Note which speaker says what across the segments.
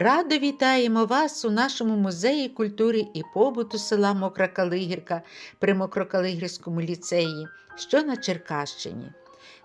Speaker 1: Радо вітаємо вас у нашому музеї культури і побуту села Мокра Калигірка при Мокрокалигірському ліцеї, що на Черкащині.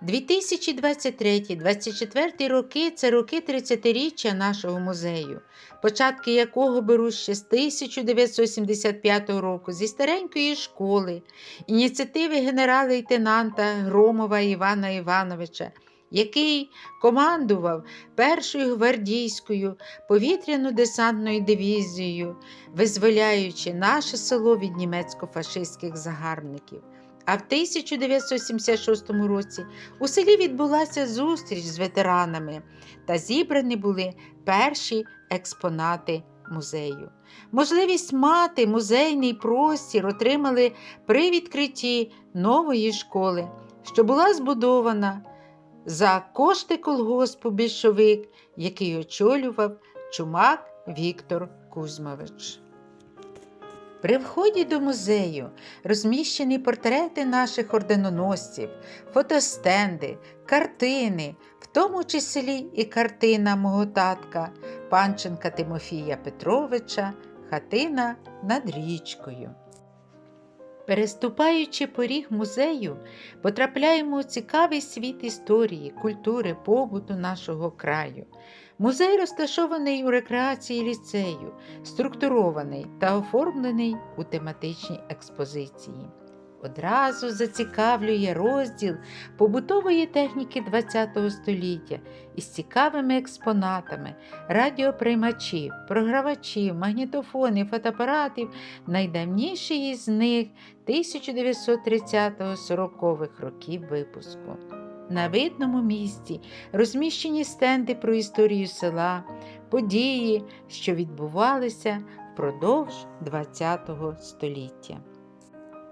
Speaker 1: 2023-2024 роки це роки 30-річчя нашого музею, початки якого беруть ще з 1975 року зі старенької школи, ініціативи генерала-лейтенанта Громова Івана Івановича, який командував першою гвардійською повітряно-десантною дивізією, визволяючи наше село від німецько-фашистських загарбників. А в 1976 році у селі відбулася зустріч з ветеранами та зібрані були перші експонати музею. Можливість мати музейний простір отримали при відкритті нової школи, що була збудована за кошти колгоспу більшовик, який очолював чумак Віктор Кузьмович. При вході до музею розміщені портрети наших орденоносців, фотостенди, картини, в тому числі і картина мого татка Панченка Тимофія Петровича Хатина над річкою. Переступаючи поріг музею, потрапляємо у цікавий світ історії, культури, побуту нашого краю. Музей розташований у рекреації ліцею, структурований та оформлений у тематичній експозиції. Одразу зацікавлює розділ побутової техніки ХХ століття із цікавими експонатами, радіоприймачів, програвачів, магнітофонів, фотоапаратів, найдавніший із них 1930-40-х років випуску. На видному місці розміщені стенди про історію села, події, що відбувалися впродовж ХХ століття.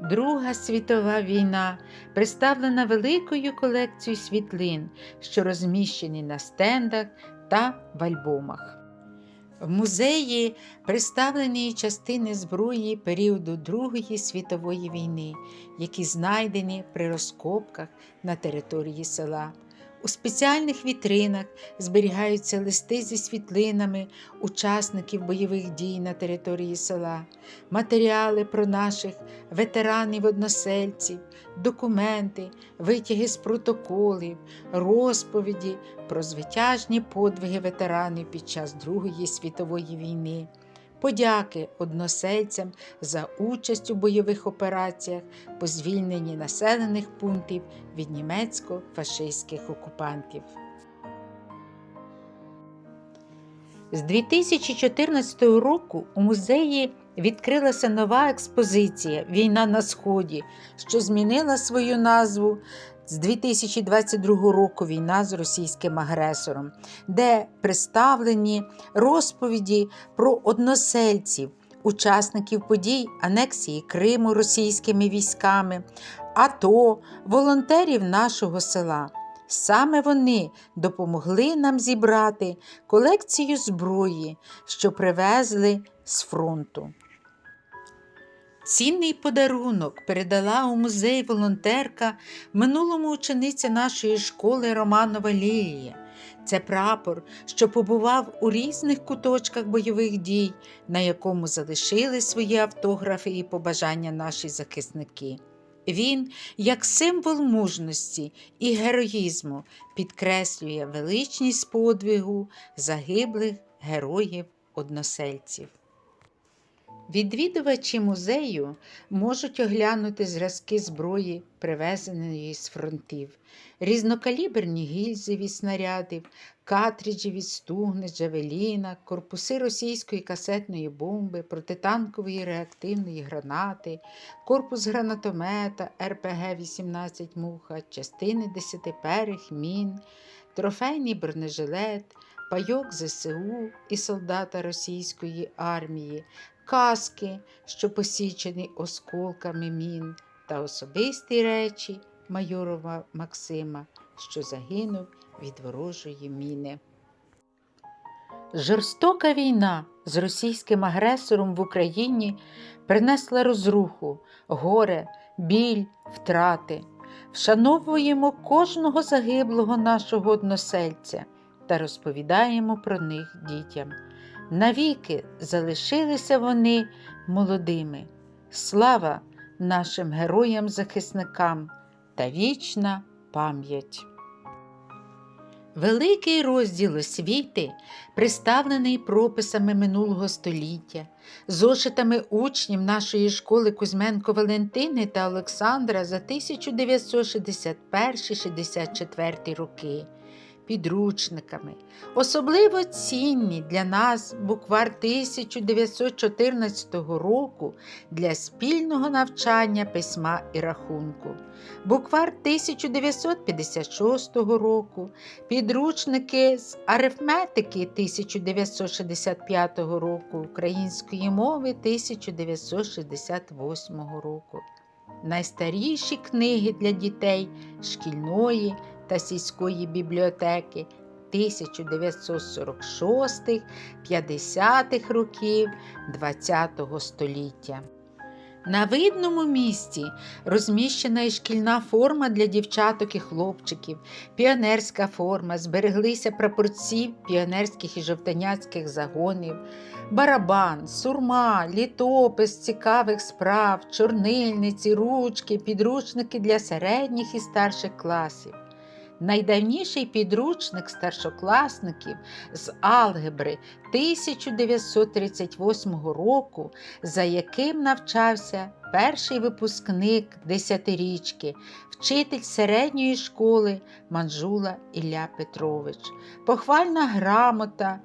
Speaker 1: Друга світова війна представлена великою колекцією світлин, що розміщені на стендах та в альбомах. В музеї представлені частини зброї періоду Другої світової війни, які знайдені при розкопках на території села. У спеціальних вітринах зберігаються листи зі світлинами учасників бойових дій на території села, матеріали про наших ветеранів-односельців, документи, витяги з протоколів, розповіді про звитяжні подвиги ветеранів під час Другої світової війни. Подяки односельцям за участь у бойових операціях по звільненні населених пунктів від німецько-фашистських окупантів. З 2014 року у музеї відкрилася нова експозиція Війна на Сході, що змінила свою назву з 2022 року війна з російським агресором, де представлені розповіді про односельців, учасників подій анексії Криму російськими військами, АТО, волонтерів нашого села. Саме вони допомогли нам зібрати колекцію зброї, що привезли з фронту. Цінний подарунок передала у музей волонтерка минулому учениця нашої школи Романова Лілія. Це прапор, що побував у різних куточках бойових дій, на якому залишили свої автографи і побажання наші захисники. Він, як символ мужності і героїзму, підкреслює величність подвигу загиблих героїв-односельців. Відвідувачі музею можуть оглянути зразки зброї, привезеної з фронтів, різнокаліберні гільзи від снарядів, картриджі від стугни, джавеліна, корпуси російської касетної бомби, протитанкової реактивної гранати, корпус гранатомета РПГ-18 Муха, частини десятиперих мін, трофейний бронежилет, пайок ЗСУ і солдата російської армії, каски, що посічені осколками мін, та особисті речі майорова Максима, що загинув від ворожої міни. Жорстока війна з російським агресором в Україні принесла розруху, горе, біль, втрати. Вшановуємо кожного загиблого нашого односельця та розповідаємо про них дітям. Навіки залишилися вони молодими. Слава нашим героям-захисникам та вічна пам'ять. Великий розділ освіти представлений прописами минулого століття, зошитами учнів нашої школи Кузьменко Валентини та Олександра за 1961-64 роки, підручниками. Особливо цінні для нас буквар 1914 року для спільного навчання письма і рахунку, буквар 1956 року, підручники з арифметики 1965 року, української мови 1968 року. Найстаріші книги для дітей шкільної та сільської бібліотеки 1946-50-х років ХХ століття. На видному місці розміщена і шкільна форма для дівчаток і хлопчиків, піонерська форма, збереглися прапорці піонерських і жовтаняцьких загонів, барабан, сурма, літопис цікавих справ, чорнильниці, ручки, підручники для середніх і старших класів. Найдавніший підручник старшокласників з алгебри 1938 року, за яким навчався перший випускник десятирічки, вчитель середньої школи Манжула Ілля Петрович, похвальна грамота.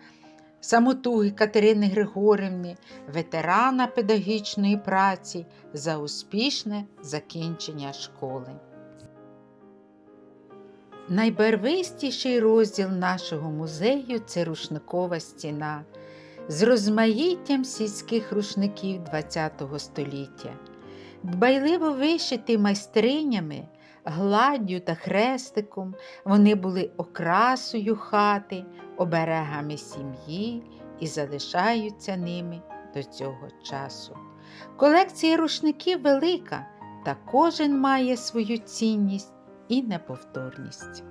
Speaker 1: Самотуги Катерини Григорівни, ветерана педагогічної праці за успішне закінчення школи. Найбарвистіший розділ нашого музею це рушникова стіна з розмаїттям сільських рушників ХХ століття, дбайливо вишиті майстринями, гладдю та хрестиком, вони були окрасою хати, оберегами сім'ї і залишаються ними до цього часу. Колекція рушників велика, та кожен має свою цінність і неповторність.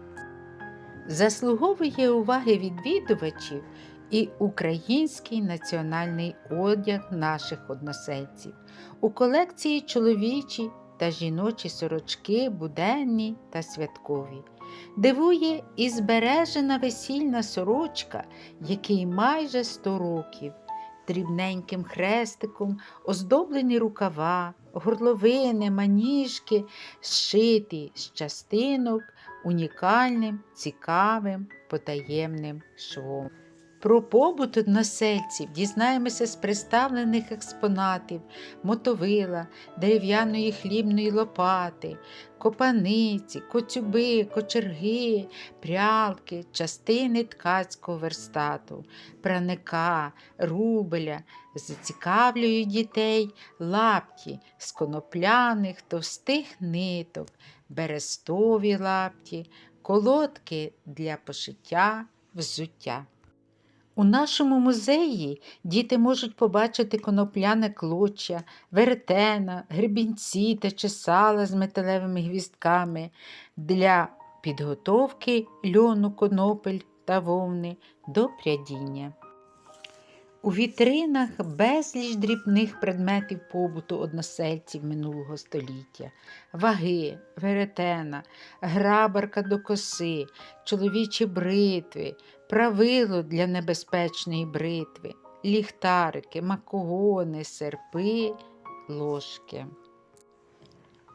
Speaker 1: Заслуговує уваги відвідувачів і український національний одяг наших односельців. У колекції чоловічі та жіночі сорочки, буденні та святкові. Дивує і збережена весільна сорочка, який майже 100 років, дрібненьким хрестиком, оздоблені рукава, горловини, маніжки, зшиті з частинок унікальним, цікавим, потаємним швом. Про побут односельців дізнаємося з представлених експонатів мотовила, дерев'яної хлібної лопати, копаниці, коцюби, кочерги, прялки, частини ткацького верстату, праника, рубеля, зацікавлюють дітей лапті з конопляних товстих ниток, берестові лапті, колодки для пошиття, взуття. У нашому музеї діти можуть побачити конопляне клоча, веретена, грибінці та чесала з металевими гвістками для підготовки льону конопель та вовни до прядіння. У вітринах безліч дрібних предметів побуту односельців минулого століття, ваги, веретена, грабарка до коси, чоловічі бритви, правило для небезпечної бритви, ліхтарики, макогони, серпи, ложки.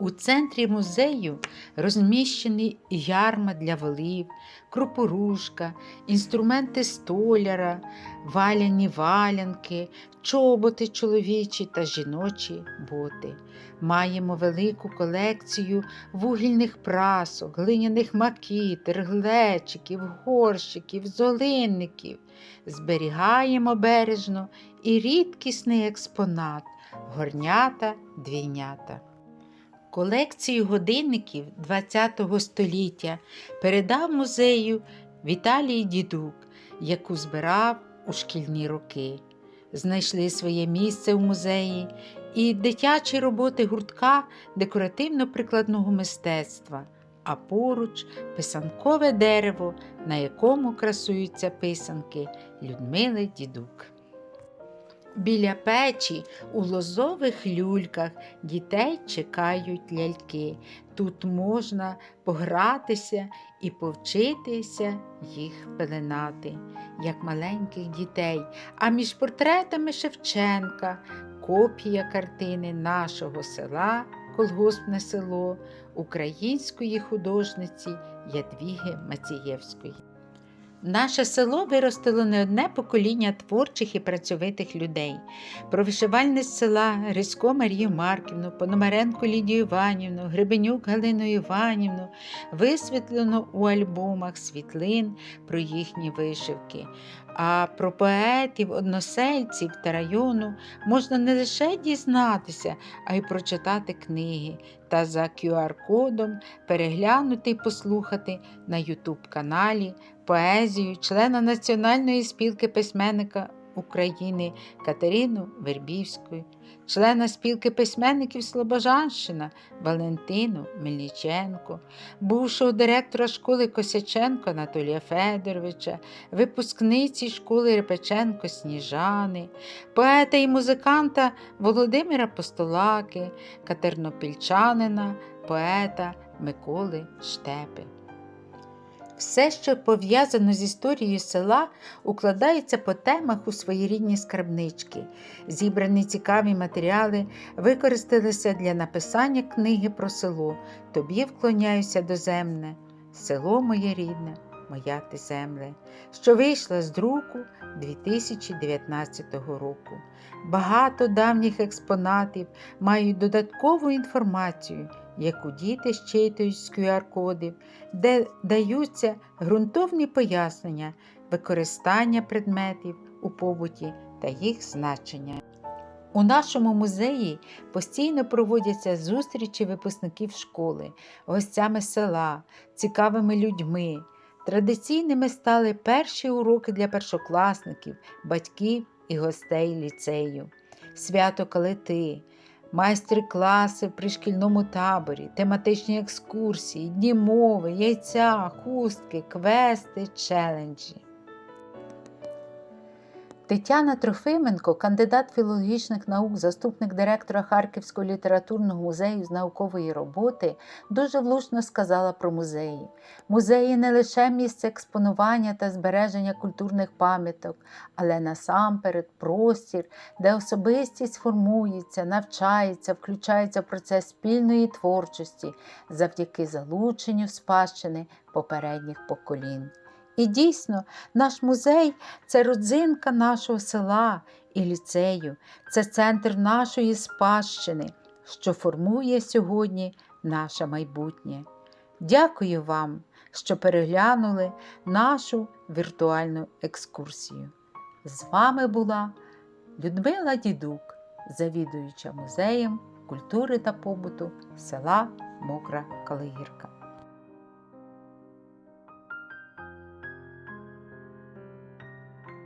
Speaker 1: У центрі музею розміщені ярма для волів, крупорушка, інструменти столяра, валяні валянки, чоботи чоловічі та жіночі боти. Маємо велику колекцію вугільних прасок, глиняних макітер, глечиків, горщиків, золинників. Зберігаємо бережно і рідкісний експонат горнята двійнята. Колекцію годинників ХХ століття передав музею Віталій Дідук, яку збирав у шкільні роки. Знайшли своє місце в музеї і дитячі роботи гуртка декоративно-прикладного мистецтва, а поруч писанкове дерево, на якому красуються писанки Людмили Дідук. Біля печі у лозових люльках дітей чекають ляльки. Тут можна погратися і повчитися їх пеленати, як маленьких дітей. А між портретами Шевченка копія картини нашого села, колгоспне село, української художниці Ядвіги Мацієвської. Наше село виростило не одне покоління творчих і працьовитих людей. Про вишивальниць села Грисько Марію Марківну, Пономаренко Лідію Іванівну, Гребенюк Галину Іванівну висвітлено у альбомах світлин про їхні вишивки. А про поетів, односельців та району можна не лише дізнатися, а й прочитати книги та за QR-кодом переглянути і послухати на YouTube каналі поезію члена Національної спілки письменника України Катерину Вербівську, члена спілки письменників Слобожанщина Валентину Мельниченко, бувшого директора школи Косяченко Анатолія Федоровича, випускниці школи Репеченко Сніжани, поета і музиканта Володимира Постолаки, катернопільчанина, поета Миколи Штепи. Все, що пов'язано з історією села, укладається по темах у своєрідні скарбнички. Зібрані цікаві матеріали використалися для написання книги про село. Тобі вклоняюся доземне, село моє рідне, моя ти земле, що вийшла з друку 2019 року. Багато давніх експонатів мають додаткову інформацію, яку діти щитують з QR-кодів, де даються ґрунтовні пояснення використання предметів у побуті та їх значення. У нашому музеї постійно проводяться зустрічі випускників школи, гостями села, цікавими людьми. Традиційними стали перші уроки для першокласників, батьків і гостей ліцею, свято калити, майстер-класи при шкільному таборі, тематичні екскурсії, дні мови, яйця, хустки, квести, челенджі. Тетяна Трофименко, кандидат філологічних наук, заступник директора Харківського літературного музею з наукової роботи, дуже влучно сказала про музеї. Музеї не лише місце експонування та збереження культурних пам'яток, але насамперед простір, де особистість формується, навчається, включається в процес спільної творчості завдяки залученню спадщини попередніх поколінь. І дійсно, наш музей це родзинка нашого села і ліцею, це центр нашої спадщини, що формує сьогодні наше майбутнє. Дякую вам, що переглянули нашу віртуальну екскурсію. З вами була Людмила Дідук, завідуюча музеєм культури та побуту села Мокра Калигірка.